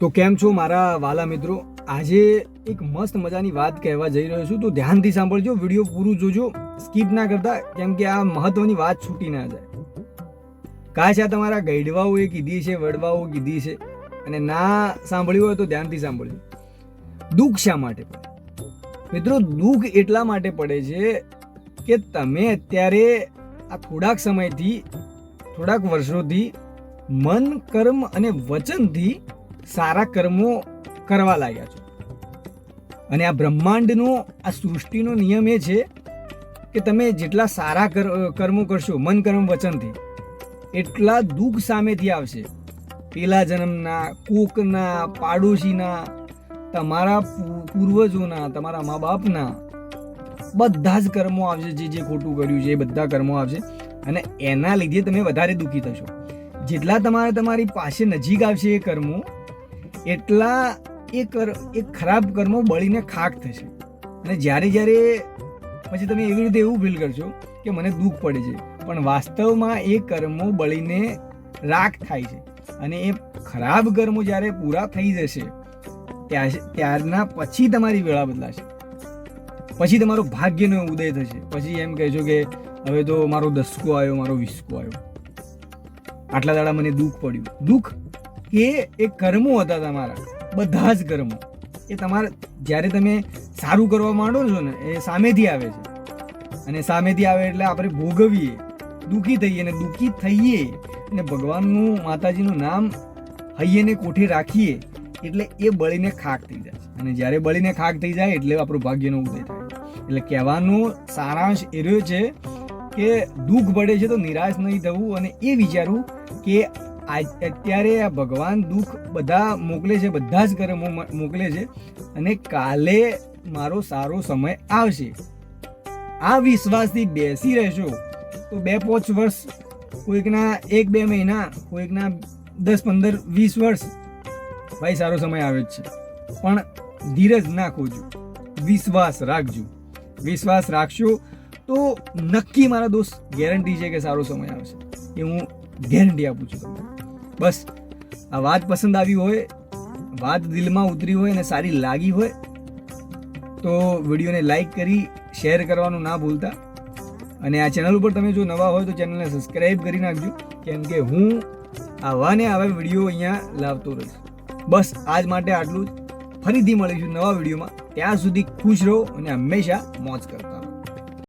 તો કેમ છો મારા વાલા મિત્રો? આજે એક મસ્ત મજાની વાત કહેવા જઈ રહ્યો છું, તો ધ્યાનથી સાંભળજો, વીડિયો પૂરું જોજો, સ્કીપ ના કરતા, કેમ કે આ મહત્વની વાત છૂટી ના જાય. કાશ આ તમારા ગઈડવાઓએ કીધી છે, વડવાઓ કીધી છે, અને ના સાંભળ્યું હોય તો ધ્યાનથી સાંભળજો. દુઃખ શા માટે મિત્રો, દુઃખ એટલા માટે પડે છે કે તમે અત્યારે આ થોડાક સમયથી, થોડાક વર્ષોથી મન, કર્મ અને વચનથી સારા કર્મો કરવા લાગ્યા છો. અને આ બ્રહ્માંડનો, આ સૃષ્ટિનો નિયમ એ છે કે તમે જેટલા સારા કર્મો કરશો, મન, કર્મ, વચનથી, એટલા દુઃખ સામેથી આવશે. પેલા જન્મના, કોકના, પાડોશીના, તમારા પૂર્વજોના, તમારા મા બાપના બધા જ કર્મો આવશે જે જે ખોટું કર્યું છે, એ બધા કર્મો આવશે. અને એના લીધે તમે વધારે દુઃખી થશો. જેટલા તમારે, તમારી પાસે નજીક આવશે એ કર્મો એટલા એ કર એ ખરાબ કર્મો બળીને ખાક થશે. અને જ્યારે જ્યારે પછી તમે એવી રીતે એવું ફીલ કરશો કે મને દુઃખ પડે છે. પણ વાસ્તવમાં એ કર્મો બળીને રાખ થાય છે. અને એ ખરાબ કર્મો જ્યારે પૂરા થઈ જશે ત્યાં ત્યારના પછી તમારી વેળા બદલાશે. પછી તમારો ભાગ્યનો ઉદય થશે. પછી એમ કહેશો કે હવે તો મારો દસકો આવ્યો, મારો વીસકો આવ્યો. આટલા દાડા મને દુઃખ પડ્યું. દુઃખ એ એ કર્મો હતા તમારા. બધા જ કર્મો. એ તમારા જ્યારે તમે સારું કરવા માંડો છો ને, એ સામેથી આવે છે. અને સામેથી આવે એટલે આપણે ભોગવીએ. દુઃખી થઈએ અને દુઃખી થઈએ. અને ભગવાનનું માતાજીનું નામ હૈયેને કોઠે રાખીએ એટલે એ બળીને ખાક થઈ જાય છે. અને જ્યારે બળીને ખાક થઈ જાય એટલે આપણું ભાગ્યનો ઉદય થાય. એટલે કહેવાનો સારાંશ એ રહ્યો છે કે દુઃખ પડે છે તો નિરાશ નહીં થવું અને એ વિચારવું કે અત્યારે આ ભગવાન દુઃખ બધા મોકલે છે, બધા જ મ- મોકલે છે અને કાલે મારો સારો સમય આવશે. આ વિશ્વાસથી બેસી રહેશો તો બે પાંચ વર્ષ, કોઈકના એક બે મહિના, કોઈકના દસ પંદર વીસ વર્ષ ભાઈ સારો સમય આવે જ છે. પણ ધીરજ ના ખોજો, વિશ્વાસ રાખજો. વિશ્વાસ રાખશો તો નક્કી મારા દોસ્ત ગેરંટી છે કે સારો સમય આવશે. એ હું ગેરંટી આપું છું તમને. બસ, આ વાત પસંદ આવી હોય, વાત દિલમાં ઉતરી હોય અને સારી લાગી હોય, તો વિડીયોને લાઈક કરી શેર કરવાનું ના ભૂલતા. અને આ ચેનલ ઉપર તમે જો નવા હોય તો ચેનલને સબસ્ક્રાઈબ કરી નાખજો, કેમ કે હું આવા ને આવા વીડિયો અહીંયા લાવતો રહીશ. બસ, આજ માટે આટલું જ. ફરીથી મળીશું નવા વિડીયોમાં. ત્યાં સુધી ખુશ રહો અને હંમેશા મોજ કરતા